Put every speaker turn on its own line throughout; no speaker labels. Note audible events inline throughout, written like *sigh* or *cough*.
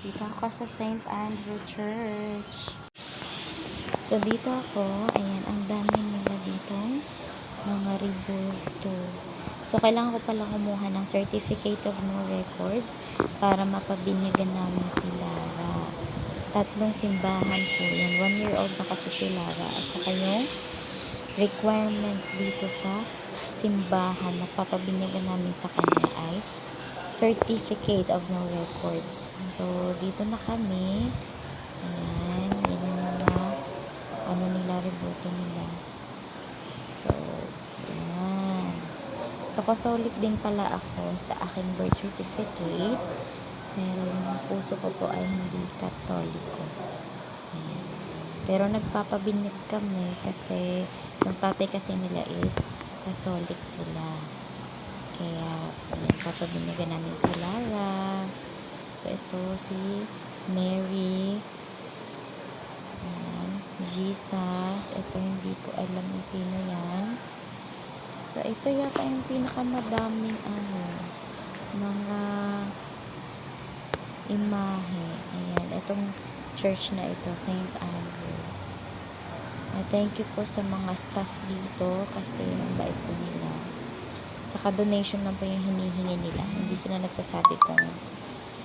Dito ako sa St. Andrew Church. So, dito ako. Ayan, ang dami nila dito. Mga rebulto. So, kailangan ko pala kumuha ng Certificate of No Records para mapabinyagan namin si Lara. Tatlong simbahan po yan. One year old na kasi si Lara. At saka yung requirements dito sa simbahan na papabinyagan namin sa kanya ay Certificate of No Records. So, dito na kami. Ayan. Yan yung mga ano nila, rebuto nila. So, ayan. So, Catholic din pala ako sa aking birth certificate. Pero yung puso ko po ay hindi katoliko. Ayan. Pero nagpapabinyag kami kasi yung tatay kasi nila is Catholic sila. Kaya, ayan, papabinyagan namin si Lara. So, ito si Mary. Ayan, Jesus. Ito, hindi ko alam kung sino yan. So, ito yata yung pinakamadaming ano, mga imahe. Ayan, itong church na ito, St. Andrew. Uh, thank you po sa mga staff dito kasi ang bait po nila. Saka donation lang po yung hinihingi nila. Hindi sila nagsasabi kung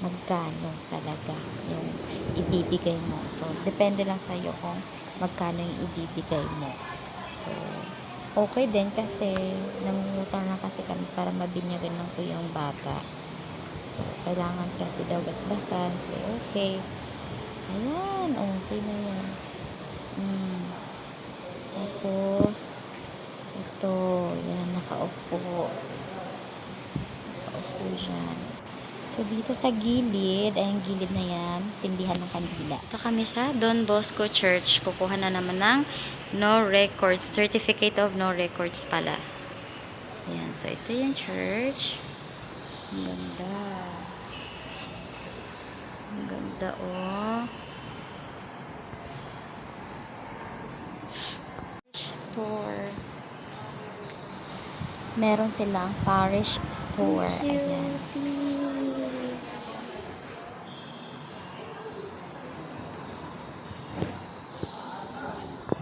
magkano talaga yung ibibigay mo. So, depende lang sa'yo kung magkano yung ibibigay mo. So, okay din kasi nangungutang lang kasi kami para mabinyagan lang po yung bata. So, kailangan kasi daw basbasan. So, okay. Ayan. Oh, sino yan? Hmm. Tapos, ito. Yan, nakaupo. Nakaupo dyan. So, dito sa gilid, ay ang gilid na yan, sindihan ng kandila. Ito kami sa Don Bosco Church. Kukuha na naman ng no records, certificate of no records pala. Ayan, so ito yung church. Ang ganda. Ang ganda, oh. Store. Meron silang parish store. Ayan.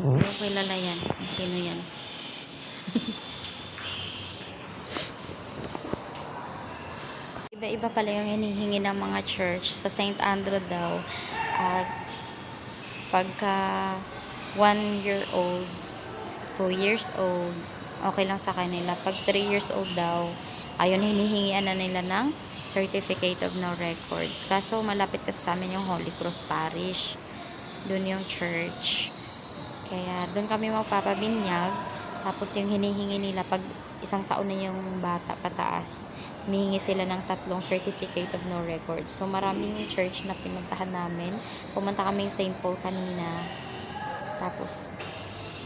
Hindi ko kilala yan. Sino yan? *laughs* Iba-iba pala yung hinihingi ng mga church. Sa St. Andrew daw, at pagka one year old, two years old, okay lang sa kanila. Pag three years old daw, ayun, hinihingian na nila ng Certificate of No Records. Kaso, malapit kasi sa amin yung Holy Cross Parish. Doon yung church. Kaya doon kami magpapabinyag. Tapos yung hinihingi nila pag isang taon na yung bata pataas, humihingi sila ng tatlong certificate of no records. So maraming church na pinuntahan namin. Pumunta kami St. Paul kanina. Tapos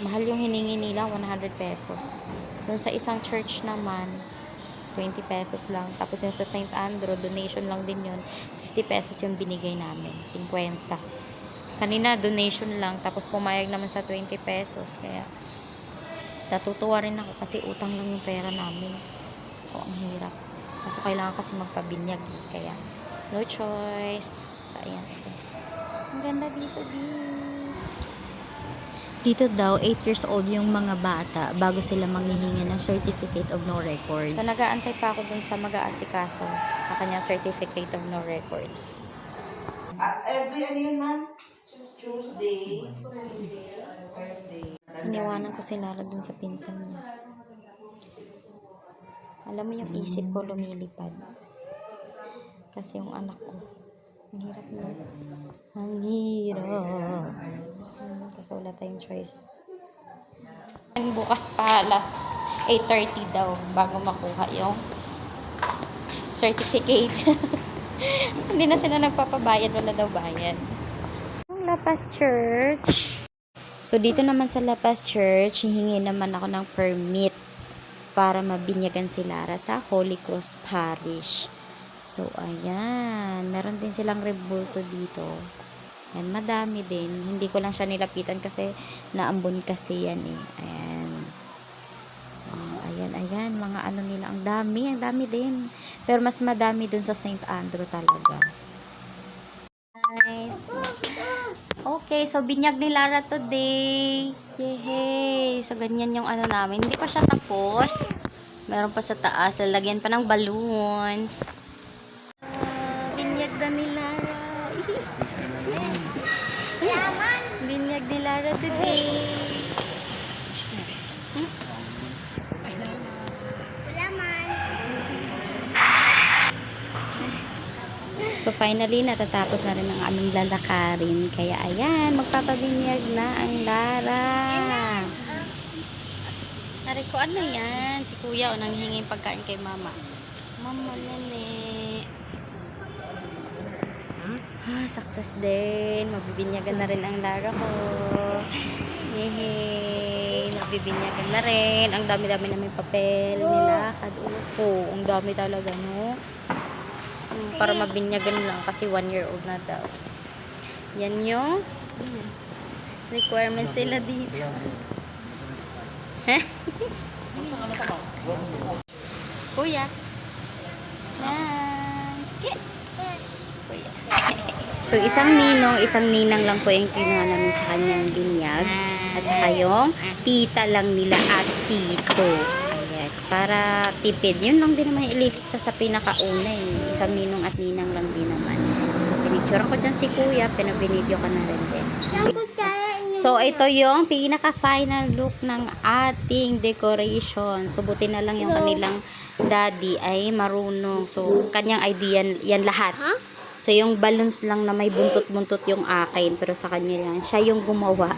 mahal yung hiningi nila, 100 pesos. Doon sa isang church naman, 20 pesos lang. Tapos yung sa St. Andrew, donation lang din yun. 50 pesos yung binigay namin. 50 kanina donation lang. Tapos pumayag naman sa 20 pesos. Kaya natutuwa rin ako kasi utang lang yung pera namin. O ang hirap. Kasi kailangan kasi magpabinyag eh. kaya no choice. So ayan. Ito. ang ganda dito din dito daw 8 years old yung mga bata bago sila manghihingi ng certificate of no records. So nagaantay pa ako dun sa mag-aasikaso sa kanyang certificate of no records.
Ah, every ano yun, ma'am? Tuesday. Thursday.
Iniwanan ko si Lara dun sa pinsan niya. Alam mo yung isip ko lumilipad. Kasi yung anak ko. Ang hirap na. Ang hirap. Hmm, Kasi wala tayong choice. Bukas pa alas 8.30 daw bago makuha yung certificate. *laughs* Hindi na sila nagpapabayad. Wala daw bayad. Lapas Church. So, dito naman sa Lapas Church, hihingi naman ako ng permit para mabinyagan si Lara sa Holy Cross Parish. So, ayan. Meron din silang rebulto dito. Ayan, madami din. Hindi ko lang siya nilapitan kasi naambon kasi yan eh. Ayan. Oh, ayan, ayan. Mga ano nila. Ang dami. Ang dami din. Pero mas madami dun sa St. Andrew talaga. Okay, so binyag ni Lara today. Yehey! So, ganyan yung ano namin. Hindi pa siya tapos. Meron pa sa taas. Lalagyan pa ng balloons. Ah, binyag na ni Lara. binyag ni Lara today. So finally, natatapos na rin ang aming lalakarin. Kaya ayan, magpapabinyag na ang Lara. Nari ko, ano yan? Si kuya o nanghihingi yung pagkain kay mama. Mama nene. Ah, success din. Mabibinyagan na rin ang Lara ko. Yehey. Mabibinyagan na rin. Ang dami-dami namin papel. Nilakad. Upo. Ang dami talaga, no? Para mabinyagan lang kasi one year old na daw. Yan yung requirements sila dito. Kuya. Kuya. So, isang ninong, isang ninang lang po yung kinuha namin sa kanyang binyag. At saka yung tita lang nila at tito. Para tipid. Yun lang din naman ililigtas sa pinakauna eh. Isang ninong at ninang lang din naman. So, pinicturean ko dyan si kuya. Pinabinidyo ka na rin din. So, ito yung pinaka-final look ng ating decoration. So, buti na lang yung kanilang daddy ay marunong. So, kanyang idea yan lahat. So, yung balloons lang na may buntot-buntot yung akin. Pero sa kanya lang, siya yung gumawa.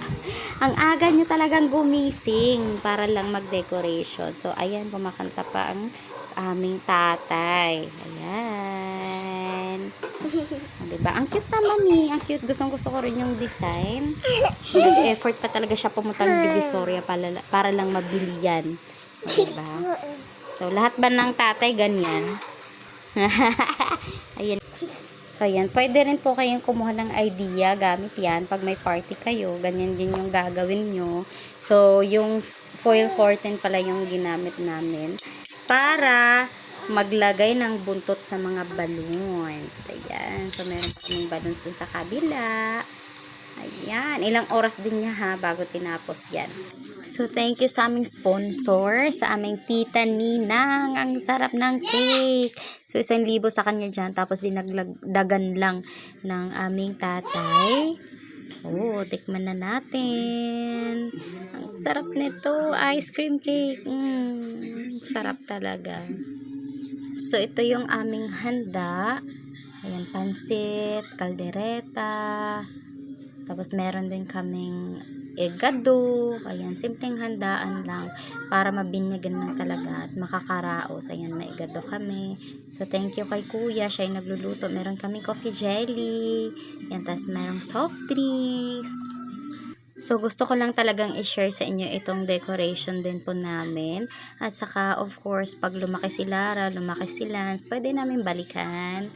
Ang aga niya talagang gumising para lang mag-decoration. So, ayan, kumakanta pa ang aming tatay. Ayan. Ah, diba? Ang cute naman eh. Ang cute. Gustong gusto ko rin yung design. Nag-effort pa talaga siya pumunta ng Divisoria para, para lang mabili yan. O, Diba? So, lahat ba ng tatay ganyan? *laughs* So, ayan. Pwede rin po kayong kumuha ng idea gamit yan. Pag may party kayo, ganyan din yung gagawin nyo. So, yung foil curtain pala yung ginamit namin para maglagay ng buntot sa mga balloons. Ayan. So, meron pa kaming balloons sa kabila. Ayan. Ilang oras din niya ha bago tinapos yan. So, thank you sa aming sponsor, sa aming tita Ninang. Ang sarap ng cake. So, isang libo sa kanya dyan. Tapos, dinagdagan lang ng aming tatay. Oh, tikman na natin. Ang sarap nito. Ice cream cake. Mm, sarap talaga. So, ito yung aming handa. Ayan, pansit, kaldereta. Tapos, meron din kaming egado. Ayan, simpleng handaan lang para mabinyagan lang talaga at makakaraos. Ayan, may egado kami. So, thank you kay kuya. Siya yung nagluluto. Meron kaming coffee jelly. Ayan, tapos merong soft drinks. So, gusto ko lang talagang i-share sa inyo itong decoration din po namin. At saka, of course, pag lumaki si Lara, lumaki si Lance, pwede namin balikan.